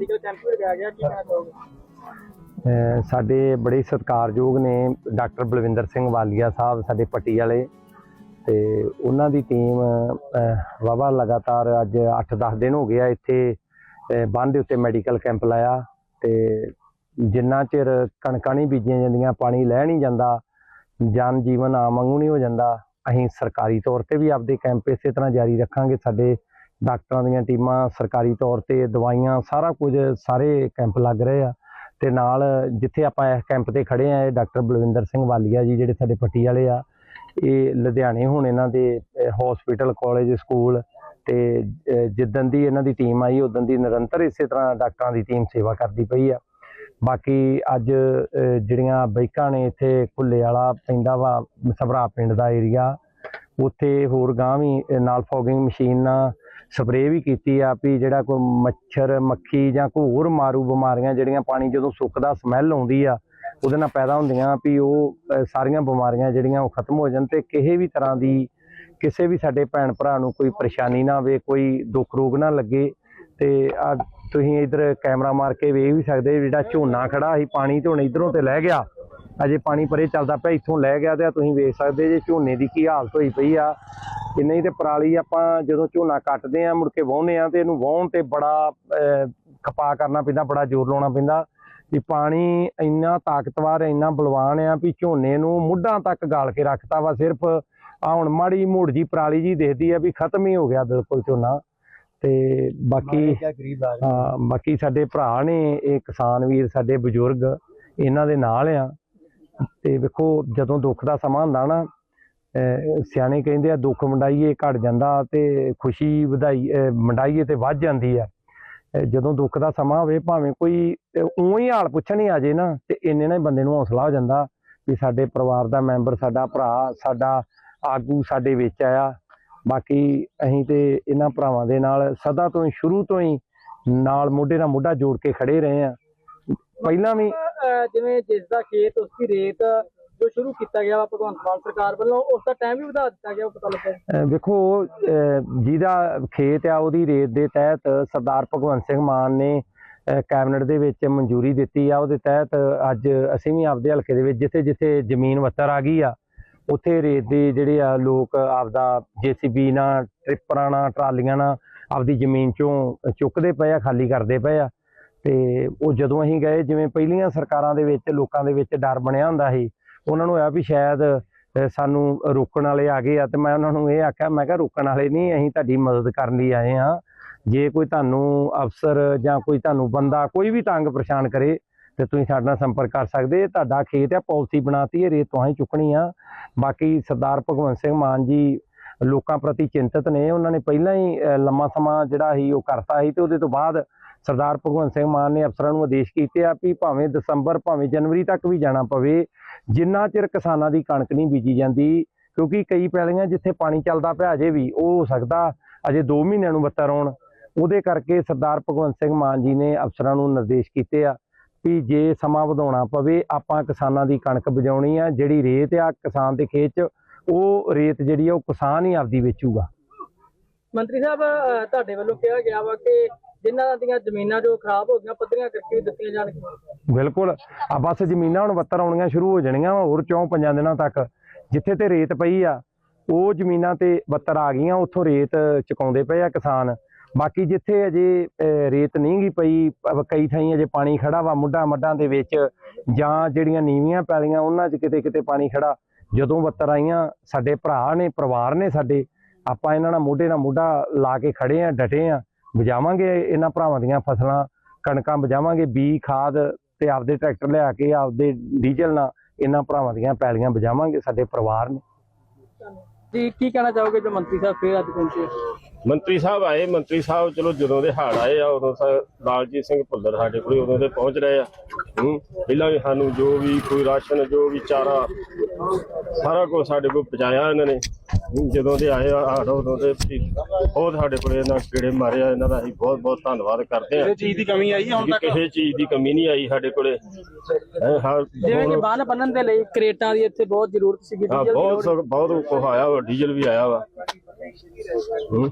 Medical camp ਵੀ ਲਗਾਇਆ ਗਿਆ, ਕੀ ਕਹਿਣਾ ਚਾਹੋਗੇ? ਸਾਡੇ ਬੜੇ ਸਤਿਕਾਰਯੋਗ ਨੇ ਡਾਕਟਰ ਬਲਵਿੰਦਰ ਸਿੰਘ ਵਾਲੀਆ ਸਾਹਿਬ, ਸਾਡੇ ਪੱਟੀ ਵਾਲੇ ਤੇ ਉਹਨਾਂ ਦੀ ਟੀਮ ਵਾਵਾ ਲਗਾਤਾਰ ਅੱਜ 8-10 ਦਿਨ ਹੋ ਗਿਆ ਇੱਥੇ, ਅਹ ਦੇ ਉੱਤੇ ਮੈਡੀਕਲ ਕੈਂਪ ਲਾਇਆ ਤੇ ਜਿੰਨਾ ਚਿਰ ਕਣਕਾਂ ਨਹੀਂ ਬੀਜੀਆਂ ਜਾਂਦੀਆਂ, ਪਾਣੀ ਲੈ ਨਹੀਂ ਜਾਂਦਾ, ਜਨ ਜੀਵਨ ਆਮ ਵਾਂਗੂ ਨਹੀਂ ਹੋ ਜਾਂਦਾ, ਅਸੀਂ ਸਰਕਾਰੀ ਤੌਰ ਤੇ ਵੀ ਆਪਦੇ ਕੈਂਪ ਇਸੇ ਤਰ੍ਹਾਂ ਜਾਰੀ ਰੱਖਾਂਗੇ, ਸਾਡੇ ਡਾਕਟਰਾਂ ਦੀਆਂ ਟੀਮਾਂ ਸਰਕਾਰੀ ਤੌਰ ਤੇ ਦਵਾਈਆਂ ਸਾਰਾ ਕੁਝ ਸਾਰੇ ਕੈਂਪ ਲੱਗ ਰਹੇ ਆ। ਤੇ ਨਾਲ ਜਿੱਥੇ ਆਪਾਂ ਇਸ ਕੈਂਪ ਤੇ ਖੜੇ ਆ ਇਹ ਡਾਕਟਰ ਬਲਵਿੰਦਰ ਸਿੰਘ ਵਾਲੀਆ ਜੀ ਜਿਹੜੇ ਸਾਡੇ ਪੱਟੀ ਵਾਲੇ ਆ ਇਹ ਲੁਧਿਆਣੇ ਹੁਣ ਇਹਨਾਂ ਦੇ ਹਸਪੀਟਲ ਕਾਲਜ ਸਕੂਲ ਤੇ ਅਹ, ਜਿੱਦਣ ਦੀ ਇਹਨਾਂ ਦੀ ਟੀਮ ਆਈ ਉਦੋਂ ਦੀ ਨਿਰੰਤਰ ਇਸੇ ਤਰ੍ਹਾਂ ਡਾਕਟਰਾਂ ਦੀ ਟੀਮ ਸੇਵਾ ਕਰਦੀ ਪਈ ਆ। ਬਾਕੀ ਅੱਜ ਜਿਹੜੀਆਂ ਬਾਈਕਾਂ ਨੇ ਇੱਥੇ ਕੁੱਲੇ ਵਾਲਾ ਪੈਂਦਾ ਵਾ ਸਭਰਾ ਪਿੰਡ ਦਾ ਏਰੀਆ ਉੱਥੇ ਹੋਰ ਗਾਂ ਵੀ ਨਾਲ ਫੋਗਿੰਗ ਮਸ਼ੀਨ ਨਾਲ ਸਪਰੇਅ ਵੀ ਕੀਤੀ ਆ ਵੀ ਜਿਹੜਾ ਕੋਈ ਮੱਛਰ, ਮੱਖੀ ਜਾਂ ਕੋਈ ਹੋਰ ਮਾਰੂ ਬਿਮਾਰੀਆਂ ਜਿਹੜੀਆਂ ਪਾਣੀ ਜਦੋਂ ਸੁੱਕਦਾ ਸਮੈਲ ਆਉਂਦੀ ਆ, ਉਹਦੇ ਨਾਲ ਪੈਦਾ ਹੁੰਦੀਆਂ ਵੀ ਉਹ ਸਾਰੀਆਂ ਬਿਮਾਰੀਆਂ ਜਿਹੜੀਆਂ ਉਹ ਖਤਮ ਹੋ ਜਾਣ ਤੇ ਕਿਸੇ ਵੀ ਤਰ੍ਹਾਂ ਦੀ ਕਿਸੇ ਵੀ ਸਾਡੇ ਭੈਣ ਭਰਾ ਨੂੰ ਕੋਈ ਪਰੇਸ਼ਾਨੀ ਨਾ ਆਵੇ, ਕੋਈ ਦੁੱਖ ਰੋਗ ਨਾ ਲੱਗੇ ਤੇ ਆ ਤੁਸੀਂ ਇਧਰ ਕੈਮਰਾ ਮਾਰ ਕੇ ਵੇਖ ਵੀ ਸਕਦੇ ਜਿਹੜਾ ਝੋਨਾ ਖੜਾ ਸੀ ਪਾਣੀ ਝੋਨੇ ਹੁਣ ਇਧਰੋਂ ਤੇ ਲੈ ਗਿਆ। ਅਜੇ ਪਾਣੀ ਪਰੇ ਚੱਲਦਾ ਪਿਆ, ਇੱਥੋਂ ਲੈ ਗਿਆ ਤੇ ਤੁਸੀਂ ਵੇਖ ਸਕਦੇ ਜੇ ਝੋਨੇ ਦੀ ਕੀ ਹਾਲਤ ਹੋਈ ਪਈ ਆ। ਕਿ ਨਹੀਂ ਤੇ ਪਰਾਲੀ ਆਪਾਂ ਜਦੋਂ ਝੋਨਾ ਕੱਟਦੇ ਆ ਮੁੜ ਕੇ ਵਾਹੁੰਦੇ ਆ ਤੇ ਇਹਨੂੰ ਵਾਹੁਣ ਤੇ ਬੜਾ ਖਪਾ ਕਰਨਾ ਪੈਂਦਾ ਬੜਾ ਜ਼ੋਰ ਲਾਉਣਾ ਪੈਂਦਾ। ਵੀ ਪਾਣੀ ਇੰਨਾ ਤਾਕਤਵਰ ਇੰਨਾ ਬਲਵਾਨ ਆ ਵੀ ਝੋਨੇ ਨੂੰ ਮੁੱਢਾਂ ਤੱਕ ਗਾਲ ਕੇ ਰੱਖਤਾ ਵਾ ਸਿਰਫ। ਆ ਹੁਣ ਮਾੜੀ ਮੋੜ ਜੀ ਪਰਾਲੀ ਜੀ ਦਿਖਦੀ ਆ ਵੀ ਖਤਮ ਹੀ ਹੋ ਗਿਆ ਬਿਲਕੁਲ ਝੋਨਾ। ਤੇ ਬਾਕੀ ਹਾਂ ਬਾਕੀ ਸਾਡੇ ਭਰਾ ਨੇ ਇਹ ਕਿਸਾਨ ਵੀਰ ਸਾਡੇ ਬਜ਼ੁਰਗ ਇਹਨਾਂ ਦੇ ਨਾਲ ਆ। ਤੇ ਵੇਖੋ ਜਦੋਂ ਦੁੱਖ ਦਾ ਸਮਾਂ ਹੁੰਦਾ ਨਾ ਸਿਆਣੇ ਕਹਿੰਦੇ ਆ, ਦੁੱਖ ਮੰਡਾਈਏ ਘਟ ਜਾਂਦਾ ਤੇ ਖੁਸ਼ੀ ਵਧਾਈ ਮੰਡਾਈਏ ਤੇ ਵੱਧ ਜਾਂਦੀ ਆ। ਜਦੋਂ ਦੁੱਖ ਦਾ ਸਮਾਂ ਹੋਵੇ, ਭਾਵੇਂ ਕੋਈ ਉਂ ਹਾਲ ਪੁੱਛਣ ਹੀ ਆ ਜੇ ਨਾ, ਤੇ ਇੰਨੇ ਨਾਲ ਬੰਦੇ ਨੂੰ ਹੌਸਲਾ ਹੋ ਜਾਂਦਾ ਵੀ ਸਾਡੇ ਪਰਿਵਾਰ ਦਾ ਮੈਂਬਰ, ਸਾਡਾ ਭਰਾ, ਸਾਡਾ ਆਗੂ ਸਾਡੇ ਵਿੱਚ ਆਇਆ। ਬਾਕੀ ਅਸੀਂ ਤੇ ਇਹਨਾਂ ਭਰਾਵਾਂ ਦੇ ਨਾਲ ਸਦਾ ਤੋਂ ਹੀ, ਸ਼ੁਰੂ ਤੋਂ ਹੀ ਨਾਲ ਮੋਢੇ ਨਾਲ ਮੋਢਾ ਜੋੜ ਕੇ ਖੜੇ ਰਹੇ ਆ। ਪਹਿਲਾਂ ਵੀ ਜਿਵੇਂ ਜਿਸ ਦਾ ਖੇਤ ਉਸ ਦੀ ਰੇਤ ਜੋ ਸ਼ੁਰੂ ਕੀਤਾ ਗਿਆ ਵਾ ਭਗਵੰਤ ਮਾਨ ਸਰਕਾਰ ਵੱਲੋਂ, ਉਸ ਦਾ ਟਾਈਮ ਵੀ ਵਧਾ ਦਿੱਤਾ ਗਿਆ ਉਹ ਪਤਾ ਲੱਗਾ ਅਹ ਵੇਖੋ ਜਿਹਦਾ ਖੇਤ ਆ ਉਹਦੀ ਰੇਤ ਦੇ ਤਹਿਤ ਸਰਦਾਰ ਭਗਵੰਤ ਸਿੰਘ ਮਾਨ ਨੇ ਕੈਬਨਿਟ ਦੇ ਵਿੱਚ ਮਨਜ਼ੂਰੀ ਦਿੱਤੀ ਆ। ਉਹਦੇ ਤਹਿਤ ਅੱਜ ਅਸੀਂ ਵੀ ਆਪਦੇ ਹਲਕੇ ਦੇ ਵਿੱਚ ਜਿੱਥੇ ਜਿੱਥੇ ਜ਼ਮੀਨ ਵੱਤਰ ਆ ਗਈ ਆ, ਉੱਥੇ ਰੇਤ ਦੇ ਜਿਹੜੇ ਆ ਲੋਕ ਆਪਦਾ ਜੀਸੀਬੀ ਨਾਲ, ਟ੍ਰਿਪਰਾਂ ਨਾਲ, ਟਰਾਲੀਆਂ ਨਾਲ ਆਪਦੀ ਜ਼ਮੀਨ ਚੋਂ ਚੁੱਕਦੇ ਪਏ ਆ, ਖਾਲੀ ਕਰਦੇ ਪਏ ਆ। ਤੇ ਉਹ ਜਦੋਂ ਅਸੀਂ ਗਏ, ਜਿਵੇਂ ਪਹਿਲੀਆਂ ਸਰਕਾਰਾਂ ਦੇ ਵਿੱਚ, ਲੋਕਾਂ ਦੇ ਵਿੱਚ ਡਰ ਬਣਿਆ ਹੁੰਦਾ ਸੀ ਉਹਨਾਂ ਨੂੰ ਇਹ ਵੀ ਸ਼ਾਇਦ ਸਾਨੂੰ ਰੋਕਣ ਵਾਲੇ ਆ ਗਏ ਆ ਤੇ ਮੈਂ ਉਹਨਾਂ ਨੂੰ ਇਹ ਆਖਿਆ, ਮੈਂ ਕਿਹਾ ਰੋਕਣ ਵਾਲੇ ਨਹੀਂ, ਅਸੀਂ ਤੁਹਾਡੀ ਮਦਦ ਕਰਨ ਲਈ ਆਏ ਆ ਜੇ ਕੋਈ ਤੁਹਾਨੂੰ ਅਫਸਰ ਜਾਂ ਕੋਈ ਤੁਹਾਨੂੰ ਬੰਦਾ ਕੋਈ ਵੀ ਤੰਗ ਪਰੇਸ਼ਾਨ ਕਰੇ ਤੇ ਤੁਸੀਂ ਸਾਡੇ ਨਾਲ ਸੰਪਰਕ ਕਰ ਸਕਦੇ ਤੁਹਾਡਾ ਖੇਤ ਆ, ਪਾਲਿਸੀ ਬਣਾਤੀ ਹੈ, ਰੇਤ ਤੋਂ ਹੀ ਚੁੱਕਣੀ ਆ। ਬਾਕੀ ਸਰਦਾਰ ਭਗਵੰਤ ਸਿੰਘ ਮਾਨ ਜੀ ਲੋਕਾਂ ਪ੍ਰਤੀ ਚਿੰਤਤ ਨੇ, ਉਹਨਾਂ ਨੇ ਪਹਿਲਾਂ ਹੀ ਲੰਮਾ ਸਮਾਂ ਜਿਹੜਾ ਸੀ ਉਹ ਕਰਤਾ ਸੀ ਤੇ ਉਹਦੇ ਤੋਂ ਬਾਅਦ ਸਰਦਾਰ ਭਗਵੰਤ ਸਿੰਘ ਮਾਨ ਨੇ ਅਫਸਰਾਂ ਨੂੰ ਆਦੇਸ਼ ਕੀਤੇ ਆ ਵੀ ਭਾਵੇਂ ਦਸੰਬਰ, ਭਾਵੇਂ ਜਨਵਰੀ ਤੱਕ ਵੀ ਜਾਣਾ ਪਵੇ, ਜਿੰਨਾ ਚਿਰ ਕਿਸਾਨਾਂ ਦੀ ਕਣਕ ਨਹੀਂ ਬੀਜੀ ਜਾਂਦੀ, ਕਿਉਂਕਿ ਕਈ ਪੈਲੀਆਂ ਜਿੱਥੇ ਪਾਣੀ ਚੱਲਦਾ ਪਿਆ ਅਜੇ ਵੀ ਉਹ ਹੋ ਸਕਦਾ, ਅਜੇ 2 ਮਹੀਨਿਆਂ ਨੂੰ ਬੱਤਰ ਆਉਣ। ਉਹਦੇ ਕਰਕੇ ਸਰਦਾਰ ਭਗਵੰਤ ਸਿੰਘ ਮਾਨ ਜੀ ਨੇ ਅਫਸਰਾਂ ਨੂੰ ਨਿਰਦੇਸ਼ ਕੀਤੇ ਆ ਵੀ ਜੇ ਸਮਾਂ ਵਧਾਉਣਾ ਪਵੇ, ਆਪਾਂ ਕਿਸਾਨਾਂ ਦੀ ਕਣਕ ਬਜਾਉਣੀ ਆ, ਜਿਹੜੀ ਰੇਤ ਆ ਕਿਸਾਨ ਦੇ ਖੇਤ 'ਚ, ਉਹ ਰੇਤ ਜਿਹੜੀ ਆ ਉਹ ਕਿਸਾਨ ਹੀ ਆਪਦੀ ਵੇਚੂਗਾ। ਮੰਤਰੀ ਸਾਹਿਬ ਤੁਹਾਡੇ ਵੱਲੋਂ ਕਿਹਾ ਗਿਆ ਵਾ ਕਿ ਜਿਨ੍ਹਾਂ ਦੀਆਂ ਜ਼ਮੀਨਾਂ ਜੋ ਖਰਾਬ ਹੋ ਗਈਆਂ, ਪੱਧਰੀਆਂ ਕਰਕੇ ਵੀ ਦਿੱਤੀਆਂ ਜਾਣਗੀਆਂ। ਬਿਲਕੁਲ। ਆ ਬਸ ਜ਼ਮੀਨਾਂ ਹੁਣ ਬੱਤਰ ਆਉਣੀਆਂ ਸ਼ੁਰੂ ਹੋ ਜਾਣੀਆਂ ਹੋਰ ਚੌਂ ਪੰਜਾਂ ਦਿਨਾਂ ਤੱਕ। ਜਿੱਥੇ ਤੇ ਰੇਤ ਪਈ ਆ, ਉਹ ਜ਼ਮੀਨਾਂ ਤੇ ਬੱਤਰ ਆ ਗਈਆਂ, ਉੱਥੋਂ ਰੇਤ ਚੁਕਾਉਂਦੇ ਪਏ ਆ ਕਿਸਾਨ। ਬਾਕੀ ਜਿੱਥੇ ਅਜੇ ਰੇਤ ਨਹੀਂ ਗਈ ਪਈ ਕਈ ਥਾਈਂ ਅਜੇ ਪਾਣੀ ਖੜਾ ਵਾ, ਮੁੱਢਾਂ ਮੱਡਾਂ ਦੇ ਵਿੱਚ, ਜਾਂ ਜਿਹੜੀਆਂ ਨੀਵੀਆਂ ਪੈਲੀਆਂ, ਉਹਨਾਂ 'ਚ ਕਿਤੇ ਕਿਤੇ ਪਾਣੀ ਖੜਾ। ਜਦੋਂ ਬੱਤਰ ਆਈਆਂ, ਸਾਡੇ ਭਰਾ ਨੇ, ਪਰਿਵਾਰ ਨੇ ਸਾਡੇ, ਆਪਾਂ ਇਹਨਾਂ ਨਾਲ ਮੋਢੇ ਨਾਲ ਮੋਢਾ ਲਾ ਕੇ ਖੜੇ ਆ, ਡਟੇ ਆ। ਬਜਾਵਾਂਗੇ ਇਹਨਾਂ ਭਰਾਵਾਂ ਦੀਆਂ ਫਸਲਾਂ ਕਣਕਾਂ ਬਜਾਵਾਂਗੇ ਬੀ ਖਾਦ ਤੇ ਆਪਦੇ ਟਰੈਕਟਰ ਲਿਆ ਕੇ ਆਪਦੇ ਡੀਜ਼ਲ ਨਾਲ ਇਹਨਾਂ ਭਰਾਵਾਂ ਦੀਆਂ ਪੈਲੀਆਂ ਬਜਾਵਾਂਗੇ ਸਾਡੇ ਪਰਿਵਾਰ ਨੇ। ਜੀ ਕੀ ਕਹਿਣਾ ਚਾਹੋਗੇ ਜੋ ਮੰਤਰੀ ਸਾਹਿਬ ਫੇਰ ਅੱਜ ਪਹੁੰਚੇ? ਮੰਤਰੀ ਸਾਹਿਬ ਆਏ ਮੰਤਰੀ ਸਾਹਿਬ ਚਲੋ ਜਦੋਂ ਦੇ ਹੜ ਆਏ ਆ ਉਦੋਂ ਲਾਲਜੀਤ ਸਿੰਘ ਭੁੱਲਰ ਸਾਡੇ ਕੋਲੇ ਉਦੋਂ ਦੇ ਪਹੁੰਚ ਰਹੇ ਆ। ਹੂੰ ਪਹਿਲਾਂ ਵੀ ਸਾਨੂੰ ਜੋ ਵੀ ਕੋਈ ਰਾਸ਼ਨ ਜੋ ਵੀ ਚਾਰਾ ਸਾਰਾ ਕੁਝ ਸਾਡੇ ਕੋਲ ਪਹੁੰਚਾਇਆ ਇਹਨਾਂ ਨੇ। ਜਦੋਂ ਦੇ ਆਏ ਆ ਹੜ ਉਦੋਂ ਦੇ ਬਹੁਤ ਸਾਡੇ ਕੋਲੇ ਇਹਨਾਂ ਕੀੜੇ ਮਾਰੇ ਆ ਇਹਨਾਂ ਦਾ ਅਸੀਂ ਬਹੁਤ ਬਹੁਤ ਧੰਨਵਾਦ ਕਰਦੇ ਆ। ਚੀਜ਼ ਦੀ ਕਮੀ ਆਈ ਹੁਣ ਤੱਕ? ਕਿਸੇ ਚੀਜ਼ ਦੀ ਕਮੀ ਨਹੀਂ ਆਈ ਸਾਡੇ ਕੋਲੇ। ਹੈਂ, ਹਰ ਜਿਵੇਂ ਕਿ ਬੰਨ ਬੰਨਣ ਦੇ ਲਈ ਕਰੇਟਾਂ ਦੀ ਇੱਥੇ ਬਹੁਤ ਜ਼ਰੂਰਤ ਸੀਗੀ ਹਾਂ ਡੀਜ਼ਲ ਦੀ ਬਹੁਤ ਬਹੁਤ ਕੁਛ ਆਇਆ ਵਾ ਡੀਜ਼ਲ ਵੀ ਆਇਆ ਵਾ। ਹੂੰ।